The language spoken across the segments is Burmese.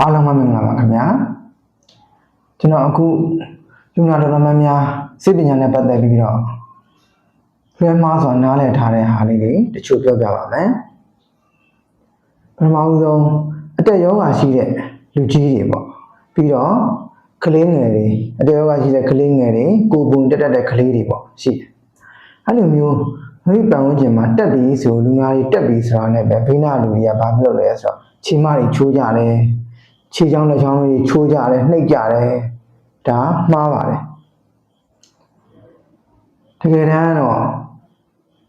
အားလုံးပဲမင်္ဂလာပါခင်ဗျာကျွန်တော်အခုလူနာတော်တော်များများစိတ်ပညာနဲ့ပတ်သက်ပြီးတော့လွှဲမှားစွာနားလည်ထားတဲ့ဟာလေးတွေတချို့ပြောပြပါမယ်ပထမဦးဆုံးအတက်ယောဂရှိတဲ့လူကြီးတွေပေါ့ပြီးတော့ကလေးငယ်တွေအတက်ယောဂရှိတဲ့ကလေးငယ်တွေကိုယ်ပုံတက်တက်တဲ့ကလေးတွေပေါ့ရှိတယ်အဲ့လိုမျိုးမိပတ်ဝန်းကျင်မှာတက်ပြီးဆိုလူနာတွေတက်ပြီးဆိုတာနဲ့ပဲဘေးနာလူတွေကဘာဖြစ်လို့လဲဆိုတော့ခြေမတွေချိုးကြတယ် ခြေချောင်းလက်ချောင်းတွေချိုးကြတယ်နှိပ်ကြတယ်ဒါမှားပါတယ်တကယ်တမ်းတော့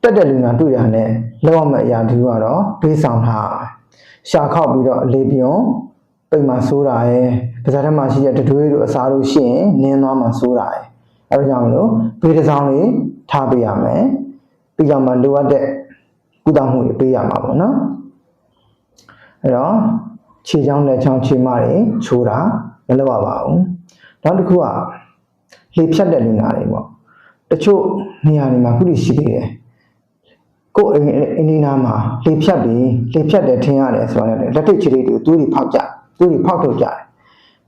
တက်တဲ့လူနာတွေ့ရတဲ့လောက်အောင်မဲ့အရာဒီကတော့ဘေးဆောင်ထားရမယ်ရှာခောက်ပြီးတော့အလေးပြုံပိတ်မှဆိုးတာရယ်ပါးစပ်ထဲမှာရှိတဲ့တတွေးတို့အစားတို့ရှိရင်နင်းသွားမှဆိုးတာရယ်အဲဒါကြောင့်မလို့ဘေးတစ်စောင်းလေးထားပေးရမယ်ပြီးတော့မှလိုအပ်တဲ့ကုသမှုတွေပေးရမှာပေါ့နော်အဲ့တော့ ခြေချောင်းလက်ချောင်းခြေမတွေချိုးတာမလုပ်ရပါဘူးနောက်တစ်ခုကလေဖြတ်တဲ့လူနာတွေပေါ့တချို့နေရာတွေမှာခုထိရှိသေးတယ်ကိုယ်အိမ်အင်းဒီနာမှာလေဖြတ်ပြီးလေဖြတ်တယ်ထင်ရတယ်ဆိုတော့လည်းလက်ထိတ်ခြေလေးတွေသူတွေဖောက်ကြသူတွေဖောက်ထုတ်ကြတယ်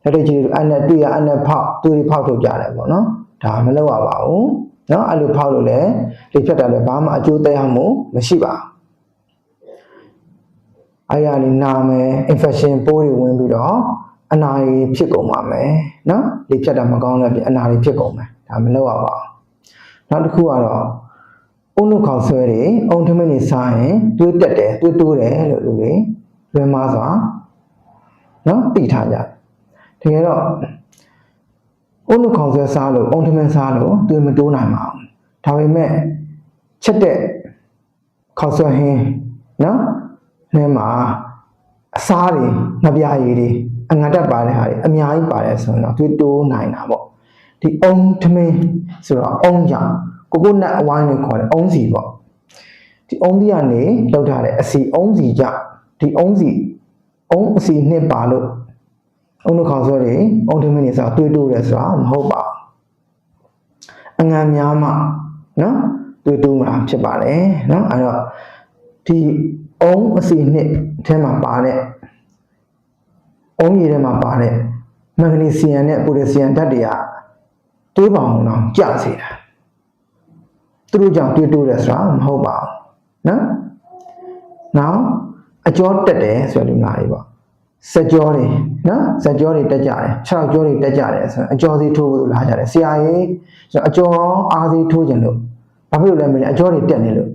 လက်ထိတ်ခြေလေးတွေအနဲ့တွေ့ရအနဲ့ဖောက်သူတွေဖောက်ထုတ်ကြတယ်ပေါ့နော်ဒါမလုပ်ရပါဘူးနော်အဲ့လိုဖောက်လို့လည်းလေဖြတ်တာလည်းဘာမှအကျိုးသက်ရောက်မှုမရှိပါဘူး အဲ့ရလေးနာမယ် infection ပိုးတွေဝင်ပြီးတော့အနာတွေဖြစ်ကုန်ပါမယ်နော်လေဖြတ်တာမကောင်းတဲ့ပြင်အနာတွေဖြစ်ကုန်မယ်ဒါမလုပ်ရပါဘူးနောက်တစ်ခုကတော့အုံနှုတ်ခေါက်ဆွဲတွေအုံထမင်းတွေစားရင်တွေးတက်တယ်တွေးတိုးတယ်လို့လူတွေလွယ်မားစွာနော်သိထားကြတယ်တကယ်တော့အုံနှုတ်ခေါက်ဆွဲစားလို့အုံထမင်းစားလို့တွေးမတိုးနိုင်ပါဘူးဒါပေမဲ့ချက်တဲ့ခေါက်ဆွဲဟင်းနော် ထဲမှာအစားတွေငပြားရည်တွေအငတ်တက်ပါတဲ့ဟာတွေအများကြီးပါတယ်ဆိုရင်တော့တွေးတိုးနိုင်တာပေါ့ဒီအုံထမင်းဆိုတော့အုံကြောင့်ကိုကိုနတ်အဝိုင်းကိုခေါ်တယ်အုံးစီပေါ့ဒီအုံးစီကနေလောက်ထားတဲ့အစီအုံးစီကြောင့်ဒီအုံးစီအုံးအစီနှစ်ပါလို့အုံးနှခေါင်းဆွဲတွေအုံးထမင်းတွေဆိုတာတွေးတိုးတယ်ဆိုတာမဟုတ်ပါဘူးအငံများမှနော်တွေးတိုးမှာဖြစ်ပါတယ်နော်အဲ့တော့ဒီ အုံးအစီနှစ်ထဲမှာပါတဲ့အုံးရည်ထဲမှာပါတဲ့မဂနီဆီယမ်နဲ့ပိုတက်ဆီယမ်ဓာတ်တွေကတွေးပေါအောင်တော့ကျစေတာသူတို့ကြောင့်တွေးတိုးတယ်ဆိုတာမဟုတ်ပါဘူးနော်နောက်အကျော်တက်တယ်ဆိုတဲ့လူနာတွေပေါ့စကြောတွေနော်စကြောတွေတက်ကြတယ်ခြေထောက်ကြောတွေတက်ကြတယ်ဆိုတော့အကျော်စီထိုးလို့လာကြတယ်ဆရာကြီးဆိုတော့အကျော်အားစီထိုးခြင်းလို့ဘာဖြစ်လို့လဲမလဲအကျော်တွေတက်နေလို့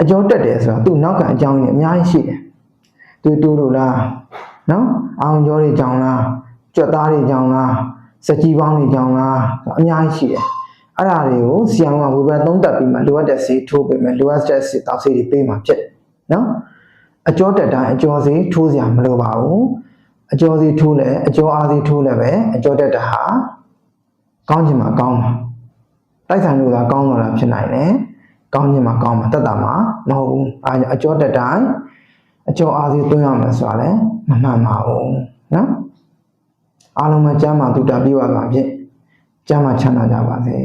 အကျော်တက်တယ်ဆိုတော့သူ့နောက်ကအကြောင်းကြီးအများကြီးရှိတယ်သူတိုးလို့လားနော်အောင်ကျော်တွေကြောင်လားကြွက်သားတွေကြောင်လားစက်ကြီးပေါင်းတွေကြောင်လားအများကြီးရှိတယ်အဲ့ဒါတွေကိုဆီယံကဝေဘသုံးတက်ပြီးမှလိုအပ်တဲ့ဆေးထိုးပေးမယ်လိုအပ်တဲ့ဆေးတောက်ဆေးတွေပေးမှဖြစ်တယ်နော်အကျော်တက်တိုင်းအကျော်ဆေးထိုးစရာမလိုပါဘူးအကျော်ဆေးထိုးလဲအကျော်အားဆေးထိုးလဲပဲအကျော်တက်တာဟာကောင်းချင်မှာကောင်းမှာတိုက်ဆိုင်လို့သာကောင်းတော့တာဖြစ်နိုင်တယ် ကောင်းချင်မှာကောင်းမှာတက်တာမှာမဟုတ်ဘူးအဲအကျော်တက်တိုင်းအကျော်အားဆေးသွင်းရမယ်ဆိုတာလည်းမမှန်ပါဘူးနော်အားလုံးပဲကျမ်းမာတုတ္တပြေဝပါဖြင့်ကျမ်းမာချမ်းသာကြပါစေ